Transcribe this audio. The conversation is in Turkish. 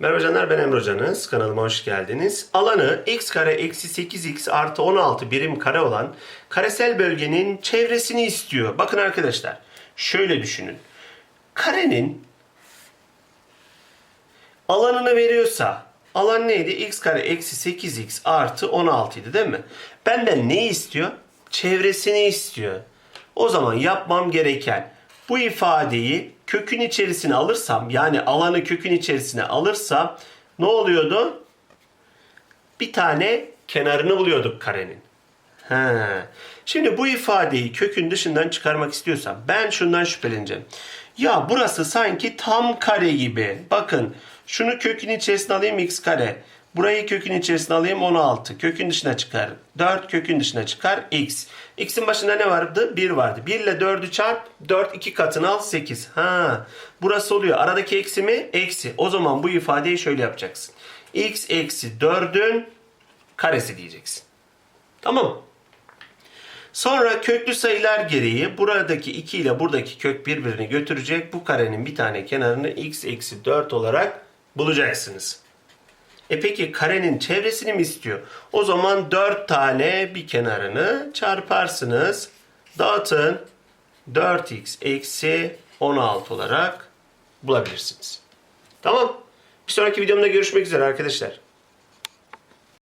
Merhaba canlar ben Emre Hocanız. Kanalıma hoş geldiniz. Alanı x kare eksi 8x artı 16 birim kare olan karesel bölgenin çevresini istiyor. Bakın arkadaşlar şöyle düşünün. Karenin alanını veriyorsa alan neydi? x kare eksi 8x artı 16 idi değil mi? Benden ne istiyor? Çevresini istiyor. O zaman yapmam gereken bu ifadeyi kökün içerisine alırsam yani alanı kökün içerisine alırsam ne oluyordu? Bir tane kenarını buluyorduk karenin. He. Şimdi bu ifadeyi kökün dışından çıkarmak istiyorsam ben şundan şüpheleneceğim. Ya burası sanki tam kare gibi. Bakın şunu kökün içerisine alayım x kare. Burayı kökün içerisine alayım 16. Kökün dışına çıkar. 4 kökün dışına çıkar x. X'in başında ne vardı? 1 vardı. 1 ile 4'ü çarp. 4 2 katını al 8. Ha. Burası oluyor. Aradaki eksi mi? Eksi. O zaman bu ifadeyi şöyle yapacaksın. x eksi 4'ün karesi diyeceksin. Tamam? Sonra köklü sayılar gereği buradaki 2 ile buradaki kök birbirini götürecek. Bu karenin bir tane kenarını x eksi 4 olarak bulacaksınız. E peki karenin çevresini mi istiyor? O zaman 4 tane bir kenarını çarparsınız. Dağıtın. 4x eksi 16 olarak bulabilirsiniz. Tamam. Bir sonraki videomda görüşmek üzere arkadaşlar.